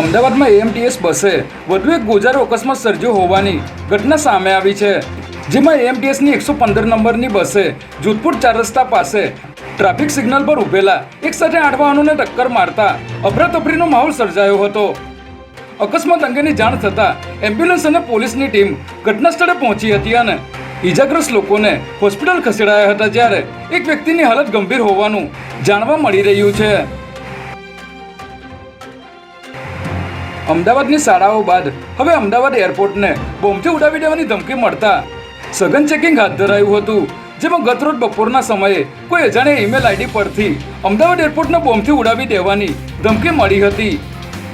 અમદાવાદમાં એએમટીએસ બસે. વધુ એક ગોજારો અકસ્માત સર્જ્યો હોવાની ઘટના સામે આવી છે. જેમાં એએમટીએસની એકસો પંદર નંબરની બસે જોધપુર ચાર રસ્તા પાસે ટ્રાફિક સિગ્નલ પર ઊભેલા એક સાથે આઠ વાહનોને ટક્કર મારતા અફરાતફરીનો માહોલ સર્જાયો હતો. અકસ્માત અંગેની જાણ થતાં એમ્બ્યુલન્સ અને પોલીસની ટીમ ઘટના સ્થળે પહોંચી હતી અને ઈજાગ્રસ્ત લોકોને હોસ્પિટલ ખસેડાયા હતા જ્યારે એક વ્યક્તિની હાલત ગંભીર હોવાનું જાણવા મળી રહ્યું છે. અમદાવાદની શાળાઓ બાદ હવે અમદાવાદ એરપોર્ટને બોમ્બથી ઉડાવી દેવાની ધમકી મળતા સઘન ચેકિંગ હાથ ધરાયું હતું, જેમાં ગતરોજ બપોરના સમયે કોઈ અજાણ્યા ઈમેલ આઈડી પરથી અમદાવાદ એરપોર્ટને બોમ્બથી ઉડાવી દેવાની ધમકી મળી હતી.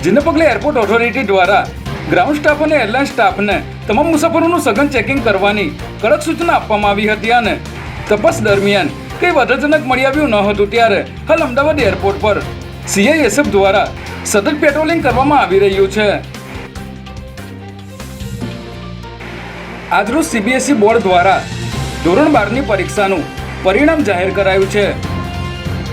જેને પગલે એરપોર્ટ ઓથોરિટી દ્વારા ગ્રાઉન્ડ સ્ટાફ અને એરલાઇન સ્ટાફને તમામ મુસાફરોનું સઘન ચેકિંગ કરવાની કડક સૂચના આપવામાં આવી હતી અને તપાસ દરમિયાન કંઈ વધારજનક મળી આવ્યું ન હતું, ત્યારે હાલ અમદાવાદ એરપોર્ટ પર સીઆઈએસએફ દ્વારા સતત પેટ્રોલિંગ કરવામાં આવી રહ્યું છે. આજરોજ સીબીએસઈ બોર્ડ દ્વારા ધોરણ બારની પરીક્ષાનું પરિણામ જાહેર કરાયું છે.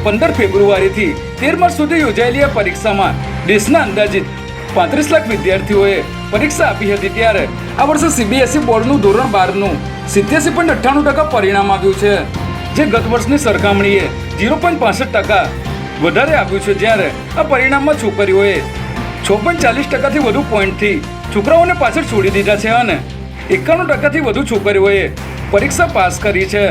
પંદર ફેબ્રુઆરીથી તેર માર્ચ સુધી યોજાયેલી આ પરીક્ષામાં દેશના અંદાજિત પાંત્રીસ લાખ વિદ્યાર્થીઓએ પરીક્ષા આપી હતી ત્યારે આ વર્ષે સીબીએસઈ બોર્ડનું ધોરણ બારનું સિત્યાસી પોઈન્ટ અઠ્ઠાણું ટકા પરિણામ આવ્યું છે, જે ગત વર્ષની સરખામણીએ ઝીરો પોઈન્ટ પાસઠ ટકા વધારે આવ્યું છે જ્યારે આ પરિણામમાં છોકરીઓએ છોપન ચાલીસ ટકાથી વધુ પોઈન્ટથી છોકરાઓને પાછળ છોડી દીધા છે અને એકાણું ટકાથી વધુ છોકરીઓએ પરીક્ષા પાસ કરી છે.